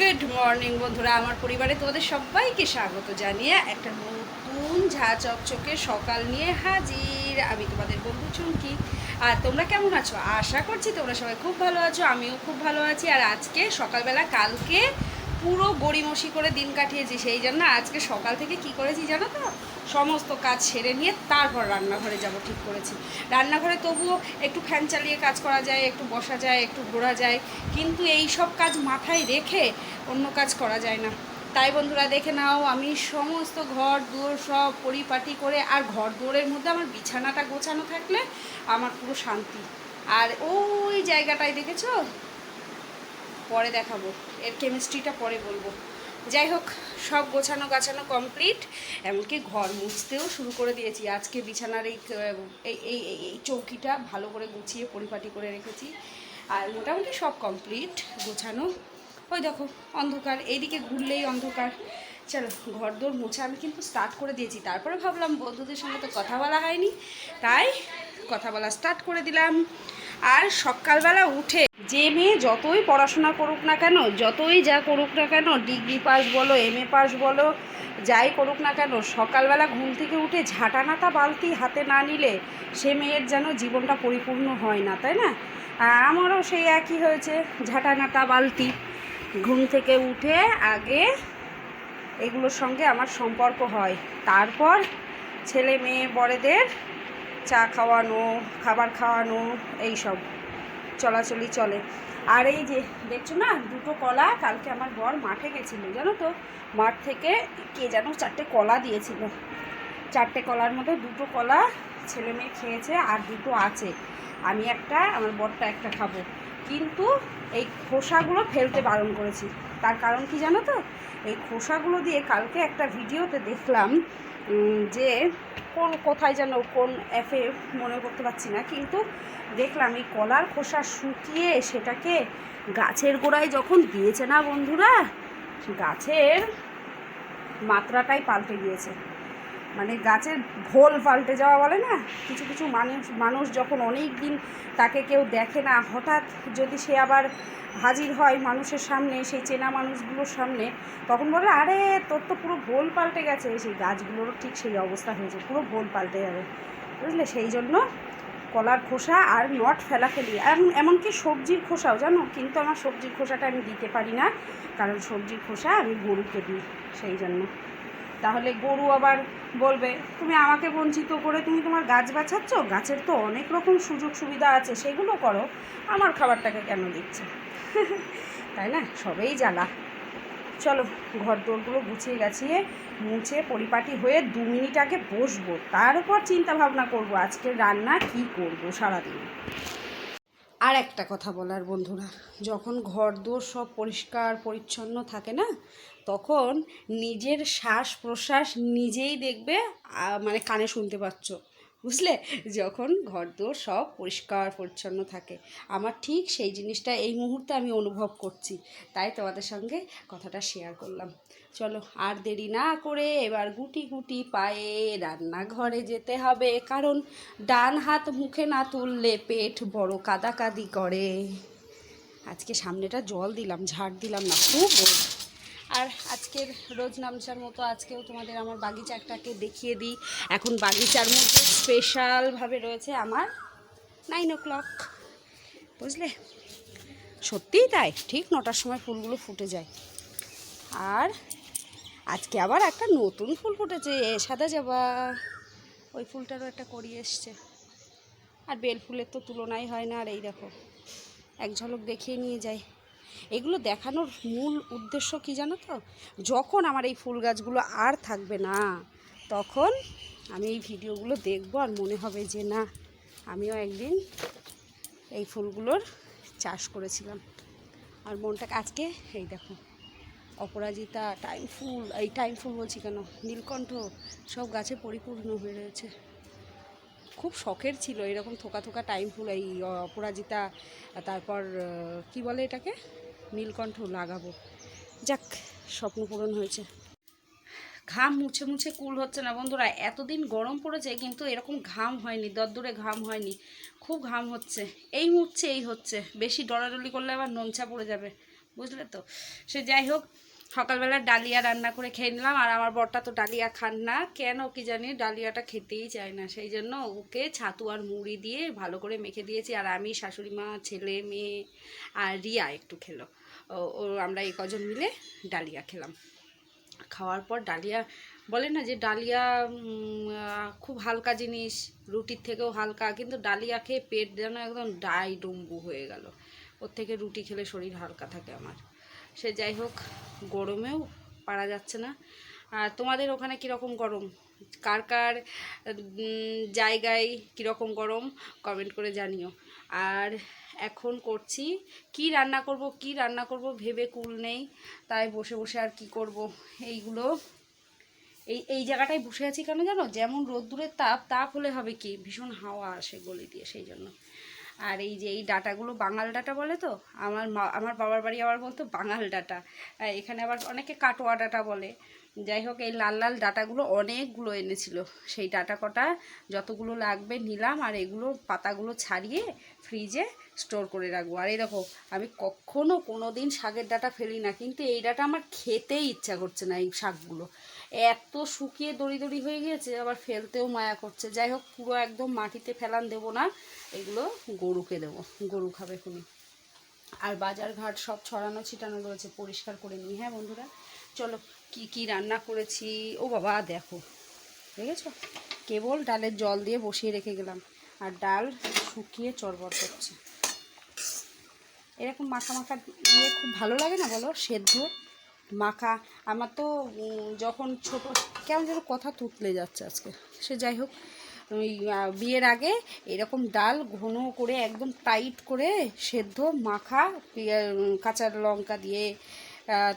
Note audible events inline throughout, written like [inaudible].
Good morning বন্ধুরা, আমার পরিবারে তোমাদের সবাইকে স্বাগত জানিয়ে একটা নতুন ঝা চকচকে সকাল নিয়ে হাজির আমি তোমাদের বন্ধু চুমকি। আর তোমরা কেমন আছো? আশা করছি তোমরা সবাই খুব ভালো আছো, আমিও খুব ভালো আছি। আর আজকে সকালবেলা কালকে পুরো গড়িমসি করে দিন কাটিয়েছি, সেই জন্য আজকে সকাল থেকে কি করেছি জানো তো? সমস্ত কাজ সেরে নিয়ে তারপর রান্নাঘরে যাব, ঠিক করেছি। রান্নাঘরে তবুও একটু ফ্যান চালিয়ে কাজ করা যায়, একটু বসা যায়, একটু ঘোরা যায়, কিন্তু এই সব কাজ মাথায় রেখে অন্য কাজ করা যায় না। তাই বন্ধুরা, দেখে নাও, আমি সমস্ত ঘর দুয়ার সব পরিপাটি করে আর ঘর দুয়ারের মধ্যে আমার বিছানাটা গোছানো থাকলে আমার পুরো শান্তি। আর ওই জায়গাটায় দেখেছ? পরে দেখাবো। এর কেমিস্ট্রিটা পরে বলব। যাই হোক, সব গোছানো গাছানো কমপ্লিট এমনকি ঘর মুছতেও শুরু করে দিয়েছি। আজকে বিছানার এই এই এই চৌকিটা ভালো করে গুছিয়ে পরিপাটি করে রেখেছি। আর মোটামুটি সব কমপ্লিট গোছানো। ওই দেখো, অন্ধকার। এইদিকে ঘুরলেই অন্ধকার। চলো ঘর দোর মোছা আমি কিন্তু স্টার্ট করে দিয়েছি। তারপরে ভাবলাম, বন্ধুদের সঙ্গে তো কথা বলা হয়নি। তাই কথা বলা স্টার্ট করে দিলাম। আর সকালবেলা উঠে যে মেয়ে যতই পড়াশোনা করুক না কেন, যতই যা করুক না কেন, ডিগ্রি পাস বলো এম এ পাস বলো, যাই করুক না কেন, সকালবেলা ঘুম থেকে উঠে ঝাঁটানাতা বালতি হাতে না নিলে সে মেয়ের যেন জীবনটা পরিপূর্ণ হয় না, তাই না? আমারও সেই একই হয়েছে ঝাঁটানাতা বালতি। ঘুম থেকে উঠে আগে এগুলোর সঙ্গে আমার সম্পর্ক হয়। তারপর ছেলে মেয়ে বড়দের চা খাওয়ানো, খাবার খাওয়ানো এই সব চলাচলি চলে। আর এই যে, দেখছ না, দুটো কলা কালকে আমার বর মাঠে গেছিল, জানো তো? মাঠ থেকে কে যেন চারটে কলা দিয়েছিল। চারটে কলার মধ্যে দুটো কলা ছেলে মেয়ে খেয়েছে আর দুটো আছে। আমি একটা, আমার বরটা একটা খাব। কিন্তু এই খোসাগুলো ফেলতে বারণ করেছি। তার কারণ কি জানো তো? এই খোসাগুলো দিয়ে কালকে একটা ভিডিওতে দেখলাম যে কোন কোথায় যেন, কোন অ্যাপে মনে করতে পারছি না, কিন্তু দেখলাম এই কলার খোসা শুকিয়ে সেটাকে গাছের গোড়ায় যখন দিয়েছে না বন্ধুরা, গাছের মাত্রাটাই পাল্টে গিয়েছে। মানে গাছের ভোল পাল্টে যাওয়া বলে না? কিছু কিছু মানুষ মানুষ যখন অনেক দিন তাকে কেউ দেখে না, হঠাৎ যদি সে আবার হাজির হয় মানুষের সামনে, সেই চেনা মানুষগুলোর সামনে, তখন বলে, আরে, তোর তো পুরো ভোল পাল্টে গেছে। সেই গাছগুলোরও ঠিক সেই অবস্থা হয়েছে, পুরো ভোল পাল্টে যাবে। বুঝলে? সেই জন্য কলার খোসা আর নট ফেলাফেলি এমন, এমনকি সবজির খোসাও, জানো? কিন্তু আমার সবজির খোসাটা আমি দিতে পারি না, কারণ সবজির খোসা আমি গরুকে দিই, সেই জন্য। তাহলে গরু আবার বলবে, তুমি আমাকে বঞ্চিত করে তুমি তোমার গাছ বাঁচাচ্ছ গাছের তো অনেক রকম সুযোগ সুবিধা আছে, সেগুলো করো। আমার খাবারটাকে কেন দিচ্ছে? [laughs] তাই না? সবেই জ্বালা। চলো ঘর দোরগুলো গুছিয়ে গাছিয়ে মুছে পরিপাটি হয়ে দু মিনিট আগে বসবো। তারপর চিন্তা ভাবনা করব আজকে রান্না কি করব সারাদিন। আর একটা কথা বলার বন্ধুরা, যখন ঘর দোর সব পরিষ্কার, পরিচ্ছন্ন থাকে না তখন নিজের শ্বাস প্রশ্বাস নিজেই দেখবে মানে কানে শুনতে পাচ্ছ। বুঝলে? যখন ঘর দোর সব পরিষ্কার, পরিচ্ছন্ন থাকে। আমার ঠিক সেই জিনিসটা এই মুহূর্তে আমি অনুভব করছি। তাই তোমাদের সঙ্গে কথাটা শেয়ার করলাম। চলো, আর দেরি না করে এবার গুটি গুটি পায়ে রান্নাঘরে যেতে হবে। কারণ ডান হাত মুখে না তুললে পেট বড় কাদাকাদি করে। আজকে সামনেটা জল দিলাম, ঝাড় দিলাম না, খুব আর আজকের রোজ নামচার মতো আজকেও তোমাদের আমার বাগিচাটাকে দেখিয়ে দিই। এখন বাগিচার মধ্যে স্পেশালভাবে রয়েছে আমার নাইন ও ক্লক বুঝলে? সত্যিই তাই, ঠিক নটার সময় ফুলগুলো ফুটে যায়। আর আজকে আবার একটা নতুন ফুল ফুটেছে সাদা যাবা ওই ফুলটারও একটা করি এসছে। আর বেল ফুলের তো তুলনাই হয় না, আর এই দেখো, এক ঝলক দেখিয়ে নিয়ে যায় এগুলো দেখানোর মূল উদ্দেশ্য কি জানো তো? যখন আমার এই ফুল গাছগুলো আর থাকবে না, তখন আমি এই ভিডিওগুলো দেখব আর মনে হবে যে না, আমিও একদিন এই ফুলগুলোর চাষ করেছিলাম। আর মনটাকে আজকে এই দেখো, অপরাজিতা, টাইম ফুল, এই টাইম ফুল বলছি কেন? নীলকণ্ঠ সব গাছে পরিপূর্ণ হয়ে রয়েছে। খুব শখের ছিল এরকম থোকা থোকা টাইম ফুল এই অপরাজিতা, তারপর কি বলে এটাকে? নীলকণ্ঠ লাগাবো। যাক, স্বপ্ন পূরণ হয়েছে। ঘাম মুছে মুছে কুল হচ্ছে না বন্ধুরা। এতদিন গরম পড়েছে কিন্তু এরকম ঘাম হয়নি, দরদরে ঘাম হয়নি। খুব ঘাম হচ্ছে। এই মুছছে এই হচ্ছে। বেশি ডরাডরি করলে আবার নোনচা পড়ে যাবে। বুঝলে তো? সে যাই হোক সকালবেলা ডালিয়া রান্না করে খেয়ে নিলাম, আর আমার বরটা তো ডালিয়া খান না। কেন কি জানি ডালিয়াটা খেতেই চায় না, সেই জন্য ওকে ছাতু আর মুড়ি দিয়ে ভালো করে মেখে দিয়েছি। আর আমি শাশুড়ি মা, ছেলে, মেয়ে আর রিয়া একটু খেলো। ও আমরা এই কজন মিলে ডালিয়া খেলাম। খাওয়ার পর ডালিয়া, বলে না যে ডালিয়া খুব হালকা জিনিস, রুটির থেকেও হালকা, কিন্তু ডালিয়া খেয়ে পেট যেন একদম ডাই ডুম্বু হয়ে গেল। ওর থেকে রুটি খেলে শরীর হালকা থাকে আমার। সে যাই হোক গরমেও পারা যাচ্ছে না। আর তোমাদের ওখানে কীরকম গরম? কার কার জায়গায় কীরকম গরম? কমেন্ট করে জানিও। আর এখন করছি, কি রান্না করব, কি রান্না করব ভেবে কুল নেই। তাই বসে বসে আর কি করব? এইগুলো, এই এই জায়গাটায় বসে আছি কেন জানো? যেমন রোদ্দুরের তাপ তাপ হলে হবে কি? ভীষণ হাওয়া আসে গলি দিয়ে, সেই জন্য। আর এই যে এই ডাটাগুলো বাঙাল ডাটা বলে তো? আমার মা, আমার বাবার বাড়ি আবার বলতো বাঙাল ডাটা। এখানে আবার অনেকে কাটোয়া ডাটা বলে। যাই হোক, এই লাল লাল ডাটাগুলো অনেকগুলো এনেছিল। সেই ডাটা কটা যতগুলো লাগবে নিলাম আর এগুলো পাতাগুলো ছাড়িয়ে ফ্রিজে স্টোর করে রাখব। আর এই দেখো, আমি কখনো কোনো দিন শাকের ডাটা ফেলি না, কিন্তু এই ডাটা আমার খেতেই ইচ্ছা করছে না এই শাকগুলো। এত শুকিয়ে দড়ি দড়ি হয়ে গিয়েছে, আবার ফেলতেও মায়া করছে। যাই হোক, পুরো একদম মাটিতে ফেলান দেবো না, এগুলো গরুকে দেবো। গরু খাবে খুবই আর বাজার ঘাট সব ছড়ানো ছিটানো রয়েছে, পরিষ্কার করে নিই। হ্যাঁ বন্ধুরা, চলো কি কি রান্না করেছি। ও বাবা, দেখো, দেখেছ? কেবল ডালের জল দিয়ে বসিয়ে রেখে গেলাম। আর ডাল শুকিয়ে চরবর করছে। এরকম মাখা মাখা দিয়ে খুব ভালো লাগে না বলো? সেদ্ধ, মাখা। আমার তো যখন ছোট, কেমন যেন কথা তুতলে যাচ্ছে আজকে। সে যাই হোক, ওই বিয়ের আগে এরকম ডাল ঘন করে একদম টাইট করে সেদ্ধ, মাখা পিয়া- কাঁচা লঙ্কা দিয়ে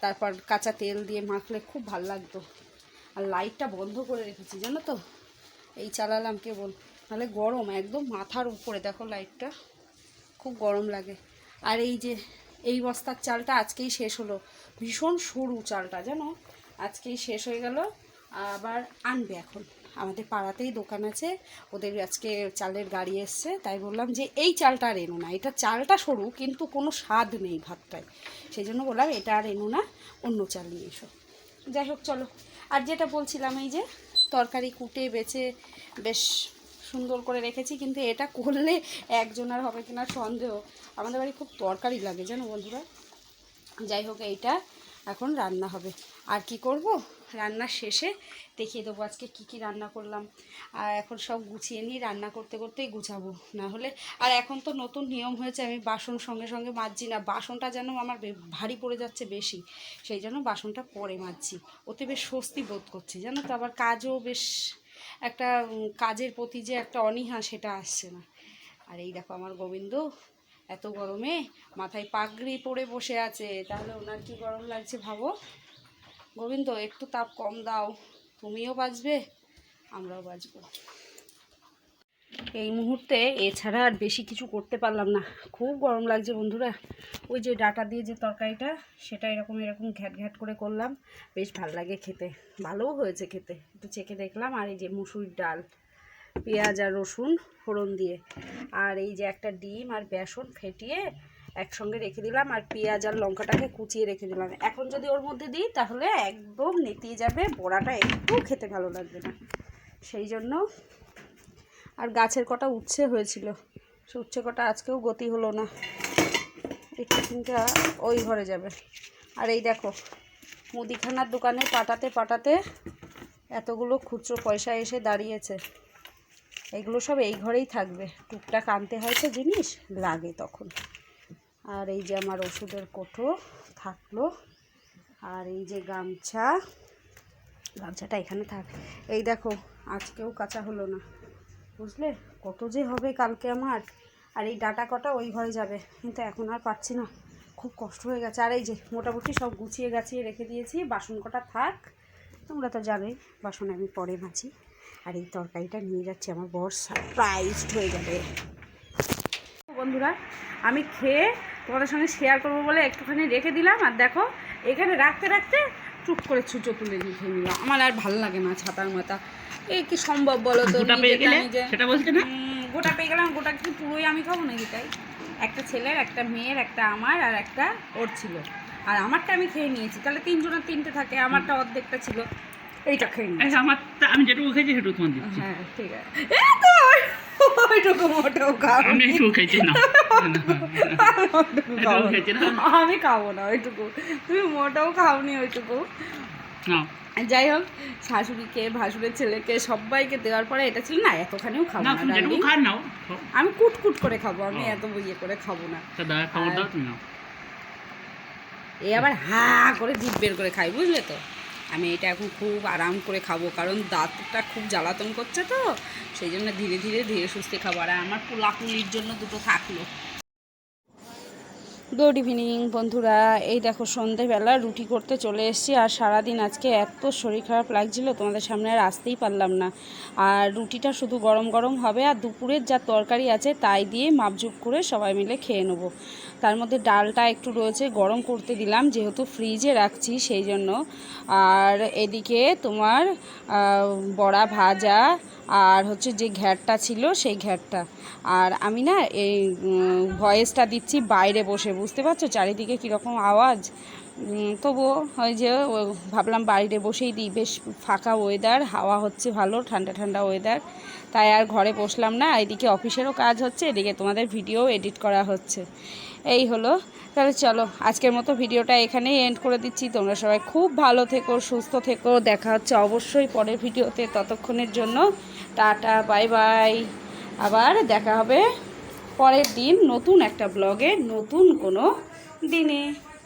তারপর কাঁচা তেল দিয়ে মাখলে খুব ভালো লাগতো। আর লাইটটা বন্ধ করে রেখেছি, জানো তো? এই চালালাম কেবল। নাহলে গরম, একদম মাথার উপরে, দেখো লাইটটা। খুব গরম লাগে। আর এই যে, এই বস্তার চালটা আজকেই শেষ হলো। ভীষণ সরু চালটা, জানো? আজকেই শেষ হয়ে গেল। আবার আনবে এখন। আমাদের পাড়াতেই দোকান আছে। ওদের আজকে চালের গাড়ি এসছে। তাই বললাম যে, এই চালটা আর এনো না। এটা চালটা সরু, কিন্তু কোনো স্বাদ নেই ভাতটায়। সেই জন্য বললাম, এটা আর এনো না। অন্য চাল নিয়ে এসো। যাই হোক, চলো। আর যেটা বলছিলাম, এই যে, তরকারি কুটে, বেছে, বেশ সুন্দর করে রেখেছি, কিন্তু এটা করলে একজনের হবে কিনা সন্দেহ। আমাদের বাড়ি খুব তরকারি লাগে, জানো বন্ধুরা? যাই হোক, এইটা এখন রান্না হবে। আর কি করব? রান্না শেষে দেখিয়ে দেবো আজকে কি কি রান্না করলাম। আর এখন সব গুছিয়ে নিয়ে রান্না করতে করতেই গুছাবো। না হলে, আর এখন তো নতুন নিয়ম হয়েছে, আমি বাসন সঙ্গে সঙ্গে মাজছি না। বাসনটা যেন আমার ভারী পড়ে যাচ্ছে বেশি, সেই জন্য বাসনটা পরে মাজছি। ওতে বেশ স্বস্তি বোধ করছি, জানো তো? আবার কাজও বেশ একটা কাজের প্রতি যে একটা অনীহা, সেটা আসছে না। আর এই দেখো আমার গোবিন্দ এত গরমে মাথায় পাগড়ি পরে বসে আছে, তাহলে ওনার কি গরম লাগছে ভাবো? গোবিন্দ, একটু তাপ কম দাও, তুমিও বাঁচবে, আমরাও বাঁচবো। এই মুহূর্তে এছাড়া আর বেশি কিছু করতে পারলাম না। খুব গরম লাগছে বন্ধুরা। ওই যে ডাটা দিয়ে যে তরকারিটা, সেটা এরকম এরকম ঘ্যাট ঘ্যাট করে করলাম। বেশ ভালো লাগে খেতে, ভালোও হয়েছে খেতে। একটু চেখে দেখলাম, আর এই যে মুসুরির ডাল। পেঁয়াজ আর রসুন ফোড়ন দিয়ে। আর এই যে একটা ডিম আর বেসন ফেটিয়ে একসঙ্গে রেখে দিলাম আর পেঁয়াজ আর লঙ্কাটাকে কুচিয়ে রেখে দিলাম। এখন যদি ওর মধ্যে দিই তাহলে একদম নেতিয়ে যাবে, বড়াটা একটু খেতে ভালো লাগবে না। সেই জন্য আর গাছের কটা উচ্ছে হয়েছিল, সে উচ্ছে কটা আজকেও গতি হলো না। এই টিফিনটা ওই ঘরে যাবে। আর এই দেখো, মুদিখানার দোকানে পাটাতে পাটাতে এতগুলো খুচরো পয়সা এসে দাঁড়িয়েছে। এগুলো সব এই ঘরেই থাকবে। টুকটাক আনতে হয়তো জিনিস লাগে তখন। আর এই যে আমার ওষুধের কোটো থাকল। আর এই যে গামছা, গামছাটা এখানে থাক। এই দেখো, আজকেও কাঁচা হলো না। বুঝলে? কত যে হবে কালকে আমার। আর এই ডাটা কটা ওই ঘরে যাবে। কিন্তু এখন আর পাচ্ছি না। খুব কষ্ট হয়ে গেছে। আর এই যে মোটামুটি সব গুছিয়ে গাছিয়ে রেখে দিয়েছি। বাসন কটা থাক। তোমরা তো জানোই, বাসন আমি পরে মাছি আর এই তরকারিটা নিয়ে যাচ্ছি আমার বর সারপ্রাইজড হয়ে যাবে। বন্ধুরা আমি খেয়ে তোমাদের সঙ্গে শেয়ার করব বলে একটুখানি রেখে দিলাম। আর দেখো এখানে রাখতে রাখতে চুপ করে ছুঁচো তুলে নিয়ে নিলাম আমার আর ভালো লাগে না ছাতার মাথা। এই কি সম্ভব বলো তো সেটা বলছে না? গোটা পেয়ে গেলাম গোটা কি পুরোই আমি খাব নাকি তাই? একটা ছেলের একটা মেয়ের একটা আমার আর একটা ওর ছিল। আর আমারটা আমি খেয়ে নিয়েছি। তাহলে তিনজনের তিনটে থাকে আমারটা অর্ধেকটা ছিল। এইটা খেয়ে নিই আচ্ছা আমার আমি যেটুকু খেয়েছি সেটুকু তোমার দিচ্ছি। হ্যাঁ ঠিক আছে। এই তো ওইটুকু মোটেও খাও আমি খেয়েছি না। খাব না। না। আমি খাব না ওইটুকু। তুমি মোটেও খাওনি ওইটুকু। না যাই হোক শাশুড়িকে ভাসুরের ছেলেকে সবাইকে দেওয়ার পরে এটা ছিল না এতখানিও খাব না আমি কুট কুট করে খাব আমি এত ইয়ে করে খাব না। নাও। এই আবার হা করে জিভ বের করে খাই বুঝলে তো? আমি এটা এখন খুব আরাম করে খাব, কারণ দাঁতটা খুব জ্বালাতন করছে তো, সেই জন্য ধীরে ধীরে ধীরে সুস্থে খাব। আর আমার পোলাপুলির জন্য দুটো থাকল। গুড ইভিনিং বন্ধুরা। এই দেখো, সন্ধেবেলা রুটি করতে চলে এসেছি আর সারাদিন আজকে এত শরীর খারাপ লাগছিল, তোমাদের সামনে আর আসতেই পারলাম না। আর রুটিটা শুধু গরম গরম হবে আর দুপুরের যা তরকারি আছে তাই দিয়ে মাপজুপ করে সবাই মিলে খেয়ে নেব। তার মধ্যে ডালটা একটু রয়েছে, গরম করতে দিলাম, যেহেতু ফ্রিজে রাখছি সেই জন্য। আর এদিকে তোমার বড়া ভাজা আর হচ্ছে যে ঘ্যাটটা ছিল সেই ঘ্যাটটা। আর আমি না এই ভয়েসটা দিচ্ছি বাইরে বসে। বুঝতে পারছ? চারিদিকে কীরকম আওয়াজ? তবুও ওই যে ভাবলাম বাইরে বসেই দিই। বেশ ফাঁকা ওয়েদার হাওয়া হচ্ছে ভালো, ঠান্ডা ঠান্ডা ওয়েদার তাই আর ঘরে বসলাম না। এদিকে অফিসেরও কাজ হচ্ছে, এদিকে তোমাদের ভিডিও এডিট করা হচ্ছে। এই হলো। তাহলে চলো, আজকের মতো ভিডিওটা এখানেই এন্ড করে দিচ্ছি। তোমরা সবাই খুব ভালো থেকো, সুস্থ থেকো। দেখা হচ্ছে অবশ্যই পরের ভিডিওতে ততক্ষণের জন্য। টাটা বাই বাই আবার দেখা হবে পরের দিন নতুন একটা ব্লগে নতুন কোনো দিনে।